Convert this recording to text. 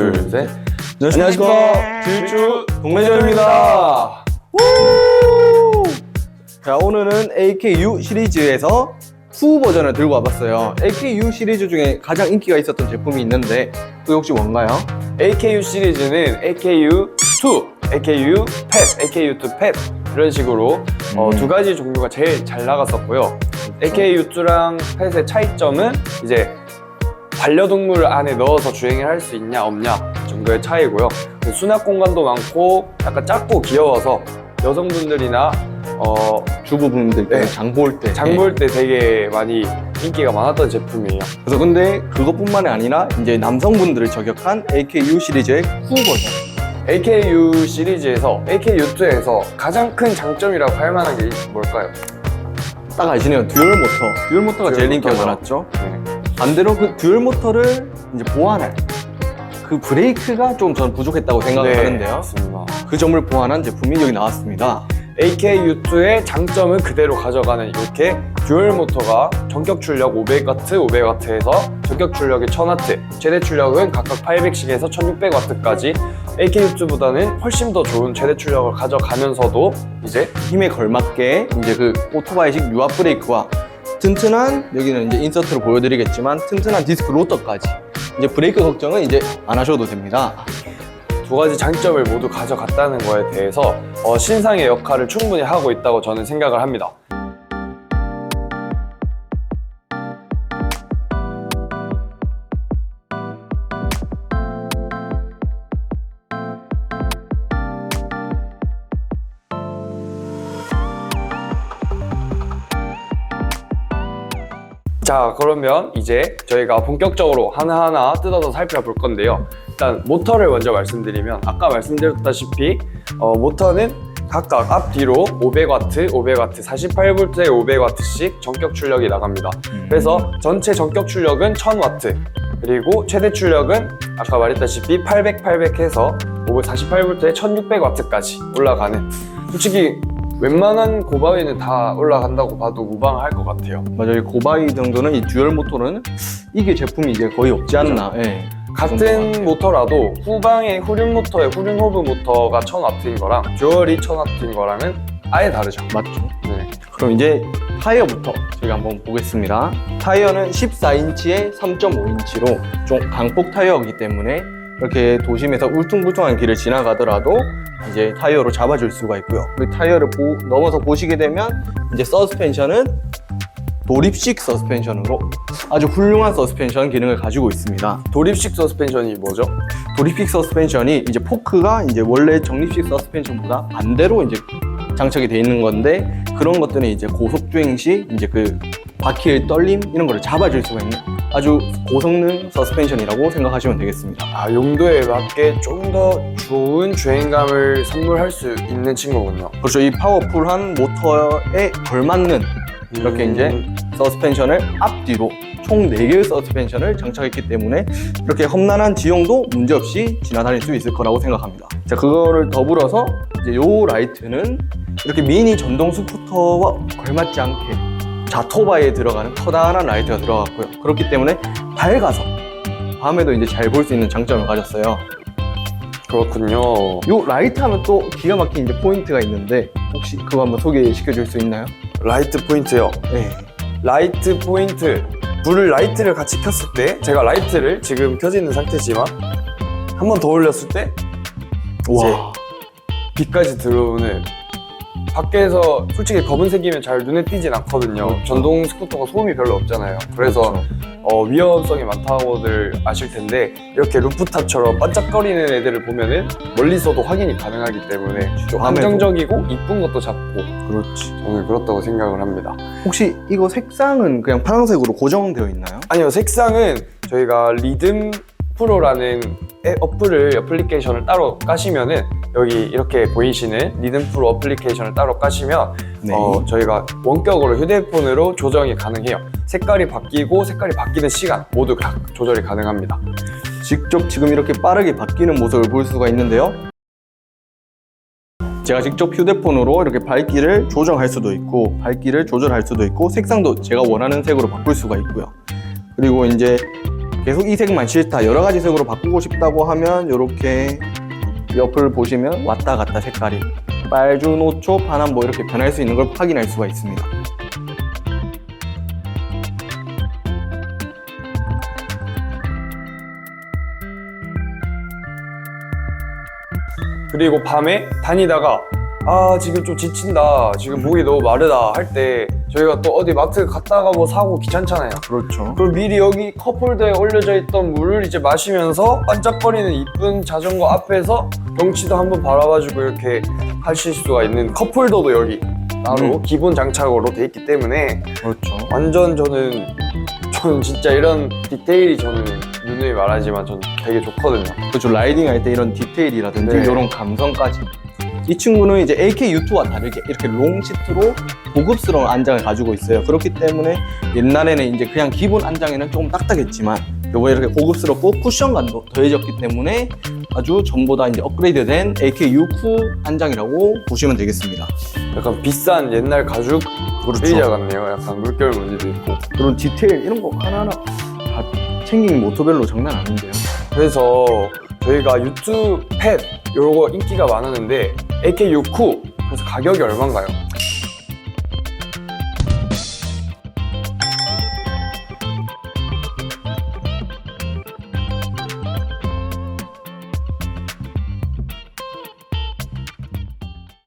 둘, 셋. 안녕하십니까 질주 동매저입니다 자 오늘은 AKU 시리즈에서 후 버전을 들고 와봤어요 AKU 시리즈 중에 가장 인기가 있었던 제품이 있는데 그 혹시 뭔가요? AKU 시리즈는 AKU2, AKU 펫, AKU2 펫 이런 식으로 어, 음. 두 가지 종류가 제일 잘 나갔었고요. AKU2랑 펫의 차이점은 이제 반려동물을 안에 넣어서 주행을 할 수 있냐 없냐 정도의 차이고요. 그 수납 공간도 많고 약간 작고 귀여워서 여성분들이나 어, 주부분들 때 네. 장 볼 때 장 볼 때 되게 많이 인기가 많았던 제품이에요. 그래서 근데 그것뿐만이 아니라 이제 남성분들을 저격한 AKU 시리즈의 후 버전 AKU 시리즈에서 AKU2에서 가장 큰 장점이라고 할 만한 게 뭘까요? 딱 아시네요 듀얼 모터 듀얼 모터가 듀얼 제일 인기가 모터죠. 많았죠 네. 반대로 그 듀얼 모터를 이제 보완할 그 브레이크가 좀 저는 부족했다고 생각을 하는데요. 네, 맞습니다. 그 점을 보완한 제품이 여기 나왔습니다. AKU2의 장점은 그대로 가져가는 이렇게 듀얼 모터가 전격 출력 500W, 500W에서 전격 출력이 1000W, 최대 출력은 각각 800씩에서 1600W까지 AKU2보다는 훨씬 더 좋은 최대 출력을 가져가면서도 이제 힘에 걸맞게 이제 그 오토바이식 유압 브레이크와 튼튼한 여기는 이제 인서트로 보여드리겠지만 튼튼한 디스크 로터까지 이제 브레이크 걱정은 이제 안 하셔도 됩니다. 두 가지 장점을 모두 가져갔다는 거에 대해서 어, 신상의 역할을 충분히 하고 있다고 저는 생각을 합니다. 자 그러면 이제 저희가 본격적으로 하나하나 뜯어서 살펴볼 건데요. 일단 모터를 먼저 말씀드리면 아까 말씀드렸다시피 어, 모터는 각각 앞뒤로 500W, 500W, 48V에 500W씩 전격 출력이 나갑니다. 그래서 전체 전격 출력은 1000W 그리고 최대 출력은 아까 말했다시피 800, 800 해서 548V에 1600W까지 올라가는 솔직히 웬만한 고바위는 다 올라간다고 봐도 무방할 것 같아요 맞아요. 고바이 정도는 이 듀얼 모터는 이게 제품이 이제 거의 없지 않나. 예. 같은 모터라도 후방의 후륜 모터의 후륜 호브 모터가 1000W인 거랑 듀얼이 1000W인 거랑은 아예 다르죠. 맞죠? 네. 그럼 이제 타이어부터 저희가 한번 보겠습니다. 타이어는 14인치에 3.5인치로 좀 강폭 타이어이기 때문에 이렇게 도심에서 울퉁불퉁한 길을 지나가더라도 이제 타이어로 잡아줄 수가 있고요. 그 타이어를 보- 넘어서 보시게 되면 이제 서스펜션은 도립식 서스펜션으로 아주 훌륭한 서스펜션 기능을 가지고 있습니다. 도립식 서스펜션이 뭐죠? 도립식 서스펜션이 이제 포크가 이제 원래 정립식 서스펜션보다 반대로 이제 장착이 돼 있는 건데 그런 것들은 이제 고속 주행 시 이제 그 바퀴의 떨림 이런 거를 잡아줄 수가 있는 아주 고성능 서스펜션이라고 생각하시면 되겠습니다. 아, 용도에 맞게 좀더 좋은 주행감을 선물할 수 있는 친구군요. 그렇죠. 이 파워풀한 모터에 걸맞는 이렇게 음. 이제 서스펜션을 앞뒤로 총 4개의 서스펜션을 장착했기 때문에 이렇게 험난한 지형도 문제없이 지나다닐 수 있을 거라고 생각합니다. 자, 그거를 더불어서 이제 요 라이트는 이렇게 미니 전동 스쿠터와 걸맞지 않게 자토바에 들어가는 커다란 라이트가 들어갔고요. 그렇기 때문에 밝아서 밤에도 이제 잘 볼 수 있는 장점을 가졌어요. 그렇군요. 요 라이트 하면 또 기가 막힌 이제 포인트가 있는데 혹시 그거 한번 소개시켜 줄 수 있나요? 라이트 포인트요. 네. 라이트 포인트. 불을 라이트를 같이 켰을 때 제가 라이트를 지금 켜져 있는 상태지만 한 번 더 올렸을 때 와. 빛까지 들어오는 밖에서 솔직히 검은색이면 잘 눈에 띄진 않거든요. 그렇죠. 전동 스쿠터가 소음이 별로 없잖아요. 그래서 어, 위험성이 많다고들 아실 텐데 이렇게 루프탑처럼 반짝거리는 애들을 보면은 멀리서도 확인이 가능하기 때문에 좀 밤에도. 안정적이고 이쁜 것도 잡고 그렇지. 저는 그렇다고 생각을 합니다. 혹시 이거 색상은 그냥 파란색으로 고정되어 있나요? 아니요 색상은 저희가 리듬 프로라는 애- 어플을 애플리케이션을 따로 까시면은 여기 이렇게 보이시는 리듬 프로 어플리케이션을 따로 까시면 네. 어, 저희가 원격으로 휴대폰으로 조정이 가능해요. 색깔이 바뀌고 색깔이 바뀌는 시간 모두 다 조절이 가능합니다. 직접 지금 이렇게 빠르게 바뀌는 모습을 볼 수가 있는데요. 제가 직접 휴대폰으로 이렇게 밝기를 조정할 수도 있고 밝기를 조절할 수도 있고 색상도 제가 원하는 색으로 바꿀 수가 있고요. 그리고 이제 계속 이 색만 싫다 여러 가지 색으로 바꾸고 싶다고 하면 이렇게 옆을 보시면 왔다 갔다 색깔이 빨주, 노초, 파남 뭐 이렇게 변할 수 있는 걸 확인할 수가 있습니다. 그리고 밤에 다니다가 아 지금 좀 지친다 지금 목이 너무 마르다 할 때 저희가 또 어디 마트 갔다가 뭐 사고 귀찮잖아요 그렇죠. 그럼 미리 여기 컵홀더에 올려져 있던 물을 이제 마시면서 반짝거리는 이쁜 자전거 앞에서 경치도 한번 바라봐주고 이렇게 하실 수가 있는 컵홀더도 여기 따로 음. 기본 장착으로 돼 있기 때문에 그렇죠. 완전 저는 저는 진짜 이런 디테일이 저는 누누이 말하지만 전 되게 좋거든요 그렇죠. 라이딩 할 때 이런 디테일이라든지 네. 이런 감성까지. 이 친구는 이제 AK-U2와 다르게 이렇게 롱 시트로 고급스러운 안장을 가지고 있어요. 그렇기 때문에 옛날에는 이제 그냥 기본 안장에는 조금 딱딱했지만 요번에 이렇게 고급스럽고 쿠션감도 더해졌기 때문에 아주 전보다 이제 업그레이드된 AK-U2 안장이라고 보시면 되겠습니다. 약간 비싼 옛날 가죽 그렇죠. 의자 같네요 약간 물결 문제도 있고 그런 디테일 이런 거 하나하나 다 챙긴 모토별로 장난 아닌데요. 그래서 저희가 유튜브 팻 요거 인기가 많았는데 AK6 그래서 가격이 얼마인가요?